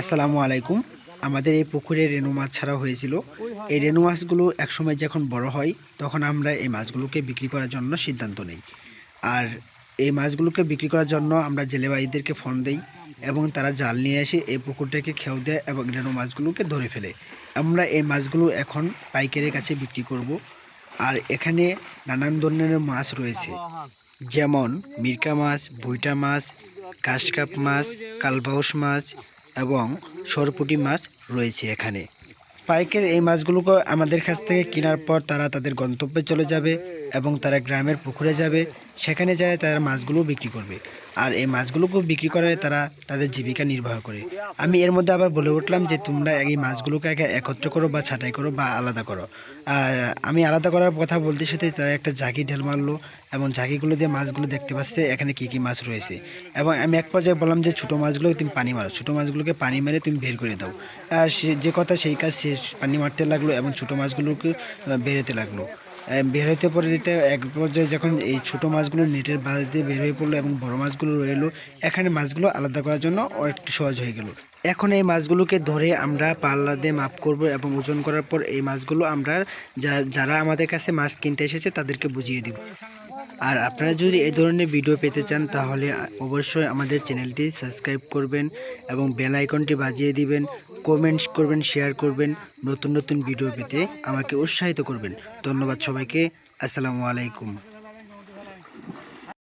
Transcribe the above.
আসসালামু আলাইকুম। আমাদের এই পুকুরে রেনু মাছ ছাড়া হয়েছিল। এই রেনু মাছগুলো একসময় যখন বড় হয়, তখন আমরা এই মাছগুলোকে বিক্রি করার জন্য সিদ্ধান্ত নেই। আর এই মাছগুলোকে বিক্রি করার জন্য আমরা জেলে ভাইদেরকে ফোন দেই এবং তারা জাল নিয়ে এসে এই পুকুরটাকে খেউ দেয় এবং রেনু মাছগুলোকে ধরে ফেলে। আমরা এই মাছগুলো এখন পাইকারের কাছে বিক্রি করব। আর এখানে নানান ধরনের মাছ রয়েছে। যেমন মিরকা মাছ, ভুইটা মাছ কাশকাপ মাছ, কালবাউস মাছ এবং সরপুটি মাছ রয়েছে এখানে। পাইকের এই মাছগুলোকে আমাদের কাছ থেকে কেনার পর তারা তাদের গন্তব্যে চলে যাবে এবং তারা গ্রামের পুকুরে যাবে সেখানে যায়, তারা মাছগুলো বিক্রি করবে। আর এই মাছগুলোকে বিক্রি করে তারা তাদের জীবিকা নির্বাহ করে। আমি এর মধ্যে আবার বলে উঠলাম যে, তোমরা এই মাছগুলোকে আগে একত্র করো বা ছাঁটাই করো বা আলাদা করো। আর আমি আলাদা করার কথা বলতে সাথে তারা একটা ঝাঁকি ঢেল মারলো এবং ঝাঁকিগুলো দিয়ে মাছগুলো দেখতে পাচ্ছে এখানে কী কী মাছ রয়েছে। এবং আমি এক পর্যায়ে বললাম যে, ছোটো মাছগুলো তুমি পানি মারো। ছোটো মাছগুলোকে পানি মেরে তুমি বের করে দাও। সে, যে কথা সেই কাজ সে পানি মারতে লাগল এবং ছোটো মাছগুলোকে বেরোতে লাগল। বের হইতে পরে দিতে এক পর্যায়ে যখন এই ছোটো মাছগুলো নেটের বাজ দিয়ে বের হয়ে পড়ল এবং বড় মাছগুলো রইল, এখানে মাছগুলো আলাদা করার জন্য একটু সহজ হয়ে গেল। এখন এই মাছগুলোকে ধরে আমরা পাল্লা দিয়ে মাপ করব এবং ওজন করার পর এই মাছগুলো আমরা যারা আমাদের কাছে মাছ কিনতে এসেছে তাদেরকে বুঝিয়ে দিব। আর আপনারা যদি এই ধরনের ভিডিও পেতে চান তাহলে অবশ্যই আমাদের চ্যানেলটি সাবস্ক্রাইব করবেন এবং বেল আইকনটি বাজিয়ে দিবেন। কমেন্টস করবেন শেয়ার করবেন, নতুন নতুন ভিডিও পেতে আমাকে উৎসাহিত করবেন। ধন্যবাদ সবাইকে। আসসালামু আলাইকুম।